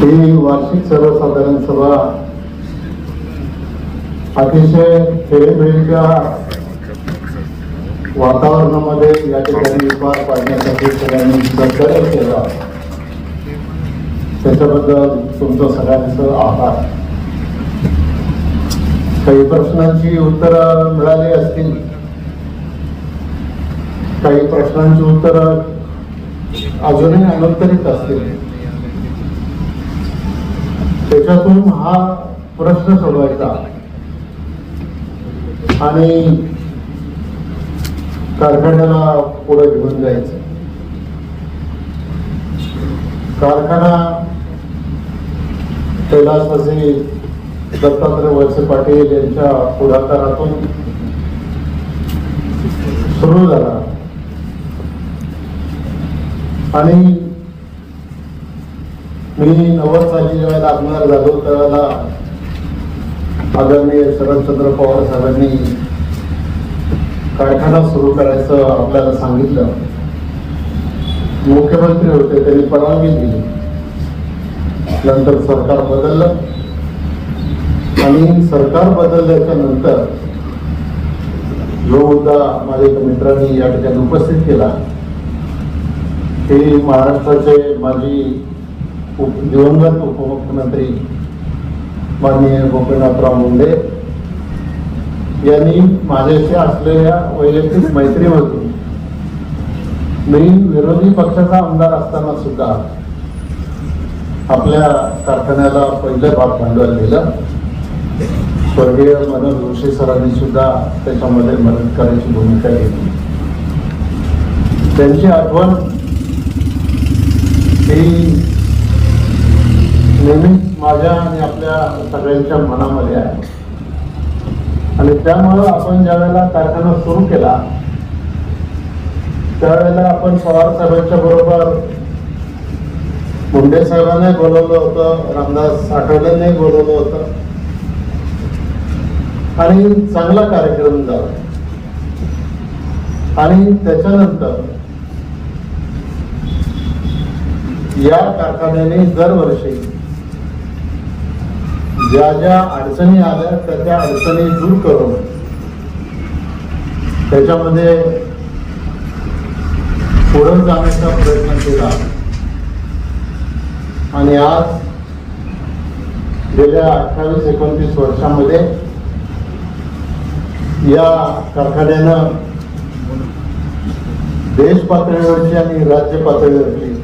ही वार्षिक सर्वसाधारण सभा. अतिशय खेळीमेळीच्या वातावरणामध्ये या ठिकाणी पार पाडण्यासाठी सगळ्यांनी सहकार्य केला. त्याच्याबद्दल तुमचं सगळ्यांचं आभार. काही प्रश्नांची उत्तरं मिळाली असतील? काही प्रश्नांची उत्तरं अजूनही अनुत्तरित असतील? त्याच्यातून हा प्रश्न सोडवायचा. आणि कारखान्याला पुढे घेऊन जायचं. कारखाना कैलासवासी दत्तात्रय वळसे पाटील यांच्या पुढाकारातून सुरू झाला. आणि मी नव्वद साली जेव्हा आमदार झालो त्यावेळेला आदरणीय शरदचंद्र पवार साहेबांनी कारखाना सुरू करायचं आपल्याला सांगितलं. मुख्यमंत्री होते त्यांनी परवानगी दिली. नंतर सरकार बदललं. आणि सरकार बदलल्याच्या नंतर जो मुद्दा माझ्या एका मित्रांनी या ठिकाणी उपस्थित केला हे महाराष्ट्राचे माजी उप दिवंगत उपमुख्यमंत्री माननीय गोपीनाथराव मुंडे यांनी माझ्याशी असलेल्या वैयक्तिक मैत्रीमधून मी विरोधी पक्षाचा आमदार असताना सुद्धा आपल्या कारखान्याला पहिलं भाग भांडवल दिलं. स्वर्गीय मनोज जोशी सरांनी सुद्धा त्याच्यामध्ये मदत करायची भूमिका घेतली. त्यांची आठवण ही नेहमीच माझ्या आणि आपल्या सगळ्यांच्या मनामध्ये आहे. आणि त्यामुळं आपण ज्या वेळेला कारखाना सुरू केला त्यावेळेला आपण पवार साहेबांच्या बरोबर मुंडे साहेबांनाही बोलवलं होतं रामदास आठवलेंनाही बोलवलं होतं. आणि चांगला कार्यक्रम झाला. आणि त्याच्यानंतर या कारखान्याने दरवर्षी ज्या ज्या अडचणी आल्या त्या त्या अडचणी दूर करून त्याच्यामध्ये पुढे जाण्याचा प्रयत्न केला. आणि आज गेल्या अठ्ठावीस एकोणतीस वर्षामध्ये या कारखान्यानं देश पातळीवरची आणि राज्य पातळीवरची